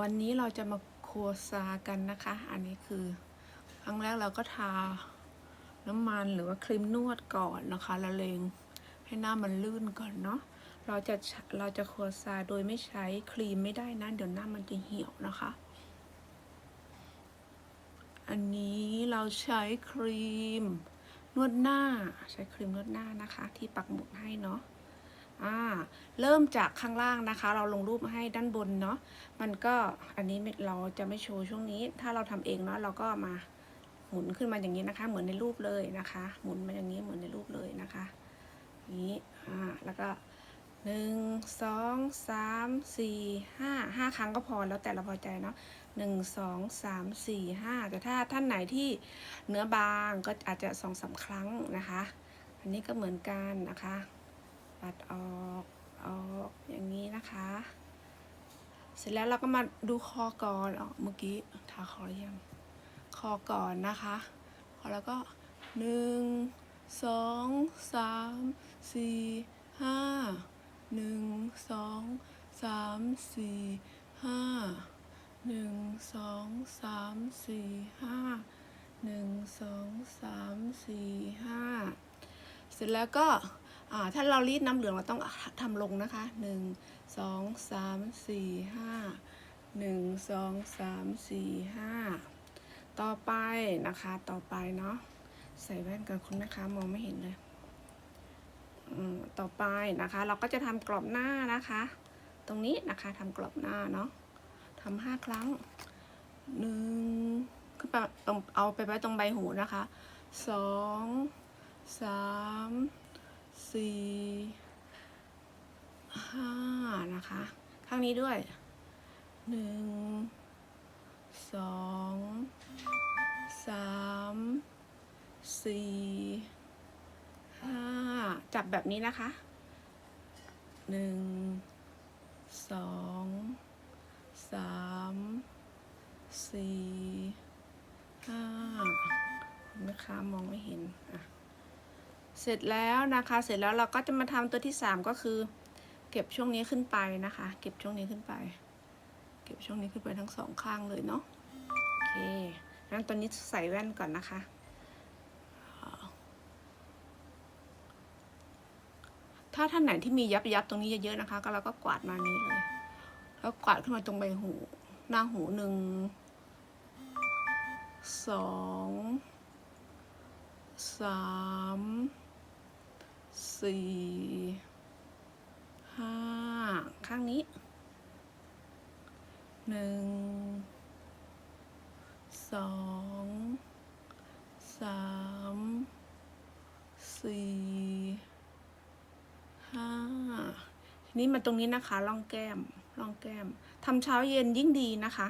วันนี้เราจะมาโคซากันนะคะ อันนี้คือ ครั้งแรกเราก็ทาน้ำมันหรือว่าครีมนวดก่อนนะคะละเลงให้หน้ามันลื่นก่อนเนาะเราจะเราจะโคซาโดยไม่ใช้ครีมไม่ได้นะ เดี๋ยวหน้ามันจะเหี่ยวนะคะ อันนี้เราใช้ครีมนวดหน้าใช้ครีมนวดหน้านะคะ ที่ปักหมุดให้เนาะ อ่าเริ่มจากข้างล่างนะคะ เราลงรูปมาให้ด้านบนเนาะมันก็อันนี้เราจะไม่โชว์ช่วงนี้ ถ้าเราทำเองเนาะเราก็มาหมุนขึ้นมาอย่างนี้นะคะ เหมือนในรูปเลยนะคะ หมุนมาอย่างนี้เหมือนในรูปเลยนะคะนี้อ่าแล้วก็หนึ่งสองสามสี่ห้าห้าครั้งก็พอแล้วแต่เราพอใจเนาะหนึ่งสองสามสี่ห้าแต่ถ้าท่านไหนที่เนื้อบางก็อาจจะสองสามครั้งนะคะ อันนี้ก็เหมือนกันนะคะ ปัดออกออกอย่างนี้นะคะ เสร็จแล้วเราก็มาดูคอก่อนอ๋อเมื่อกี้ทาคอหรือยังคอก่อนนะคะคอแล้วก็หนึ่งสองสามสี่ห้าหนึ่งสองสามสี่ห้าหนึ่งสองสามสี่ห้าหนึ่งสองสามสี่ห้าเสร็จแล้วก็ ถ้าเรารีดน้ำเหลืองเราต้องทำลงนะคะหนึ่งสองสามสี่ห้าหนึ่งสองสามสี่ห้าต่อไปนะคะต่อไปเนาะใส่แว่นกันคุณแม่ค้ามองไม่เห็นเลยอืมต่อไปนะคะ เราก็จะทำกรอบหน้านะคะ ตรงนี้นะคะทำกรอบหน้าเนาะทำห้าครั้งหนึ่งขึ้นไปตรงเอาไปไว้ตรงใบหูนะคะสองสาม สี่ห้านะคะ ข้างนี้ด้วยหนึ่งสองสามสี่ห้าจับแบบนี้นะคะหนึ่งสองสามสี่ห้าแม่ค้ามองไม่เห็นอะ เสร็จแล้วนะคะ เสร็จแล้วเราก็จะมาทำตัวที่สามก็คือ เก็บช่วงนี้ขึ้นไปนะคะ เก็บช่วงนี้ขึ้นไป เก็บช่วงนี้ขึ้นไปทั้งสองข้างเลยเนาะโอเคงั้นตอนนี้ใส่แว่นก่อนนะคะ ถ้าท่านไหนที่มียับยับตรงนี้เยอะๆนะคะ ก็เราก็กวาดมานี้เลย แล้วกวาดขึ้นมาตรงใบหู หน้าหูหนึ่งสองสาม สี่ห้าข้างนี้หนึ่งสองสามสี่ห้าทีนี้มาตรงนี้นะคะร่องแก้มร่องแก้มทำเช้าเย็นยิ่งดีนะคะ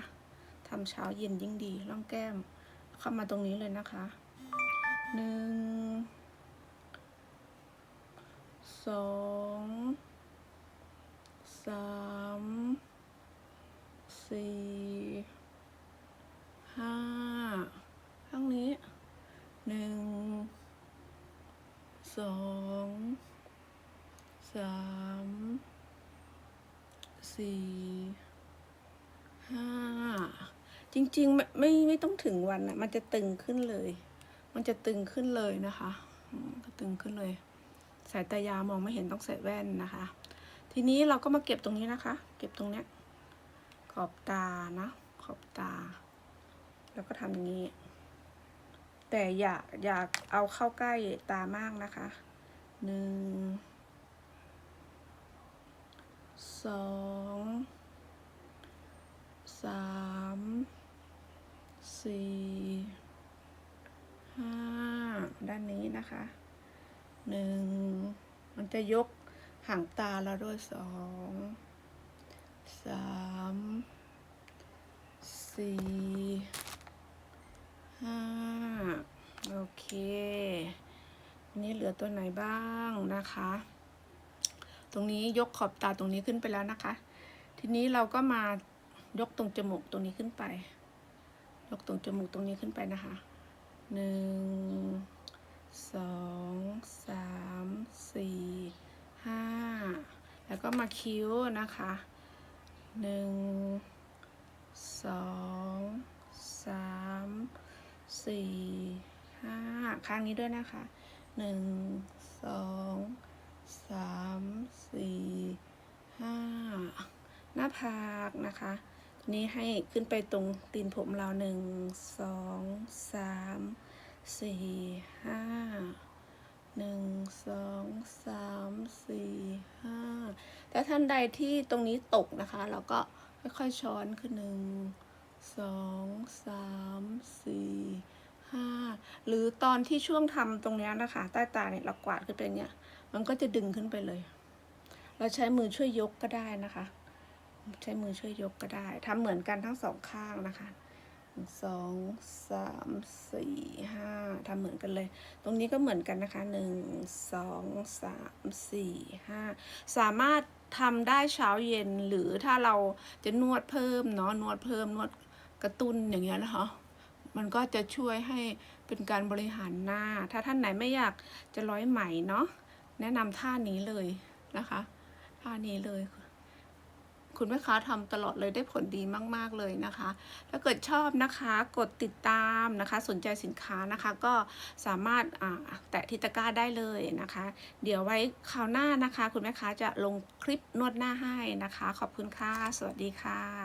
ทำเช้าเย็นยิ่งดีร่องแก้ม เข้ามาตรงนี้เลยนะคะหนึ่ง สองสามสี่ห้าข้างนี้หนึ่งสองสามสี่ห้าจริงๆ ไม่ไม่ไม่ต้องถึงวันนะมันจะตึงขึ้นเลย มันจะตึงขึ้นเลยนะคะ ก็ตึงขึ้นเลย สายตายาวมองไม่เห็นต้องใส่แว่นนะคะ ทีนี้เราก็มาเก็บตรงนี้นะคะ เก็บตรงเนี้ยขอบตานะขอบตา แล้วก็ทำอย่างนี้ แต่อย่าอย่าเอาเข้าใกล้ตามากนะคะหนึ่งสองสามสี่ห้าด้านนี้นะคะ หนึ่งมันจะยกหางตาเราด้วยสองสามสี่ห้าโอเคอันนี้เหลือตัวไหนบ้างนะคะ ตรงนี้ยกขอบตาตรงนี้ขึ้นไปแล้วนะคะ ทีนี้เราก็มายกตรงจมูกตรงนี้ขึ้นไป ยกตรงจมูกตรงนี้ขึ้นไปนะคะหนึ่งสอง ก็มาคิ้วนะคะหนึ่งสองสามสี่ห้าข้างนี้ด้วยนะคะหนึ่งสองสามสี่ห้าหน้าผากนะคะนี้ให้ขึ้นไปตรงตีนผมเราหนึ่งสองสามสี่ห้า หนึ่งสองสามสี่ห้าถ้าท่านใดที่ตรงนี้ตกนะคะ เราก็ค่อยๆช้อนขึ้นหนึ่งสองสามสี่ห้าหรือตอนที่ช่วงทำตรงนี้นะคะ ใต้ตาเนี่ยเรากวาดขึ้นไปเนี่ยมันก็จะดึงขึ้นไปเลย เราใช้มือช่วยยกก็ได้นะคะ ใช้มือช่วยยกก็ได้ทำเหมือนกันทั้งสองข้างนะคะ สองสามสี่ห้าทำเหมือนกันเลย ตรงนี้ก็เหมือนกันนะคะหนึ่งสองสามสี่ห้าสามารถทำได้เช้าเย็นหรือถ้าเราจะนวดเพิ่มเนาะนวดเพิ่มนวดกระตุ้นอย่างเงี้ยนะคะมันก็จะช่วยให้เป็นการบริหารหน้า ถ้าท่านไหนไม่อยากจะร้อยไหมเนาะแนะนำท่านี้เลยนะคะ ท่านี้เลย คุณแม่ค้าทำตลอดเลยได้ผลดีมาก ๆ เลยนะคะ ถ้าเกิดชอบนะคะกดติดตามนะคะ สนใจสินค้านะคะก็สามารถอ่าแตะทิตะก้าได้เลยนะคะ เดี๋ยวไว้คราวหน้านะคะ คุณแม่ค้าจะลงคลิปนวดหน้าให้นะคะ ขอบคุณค่ะ สวัสดีค่ะ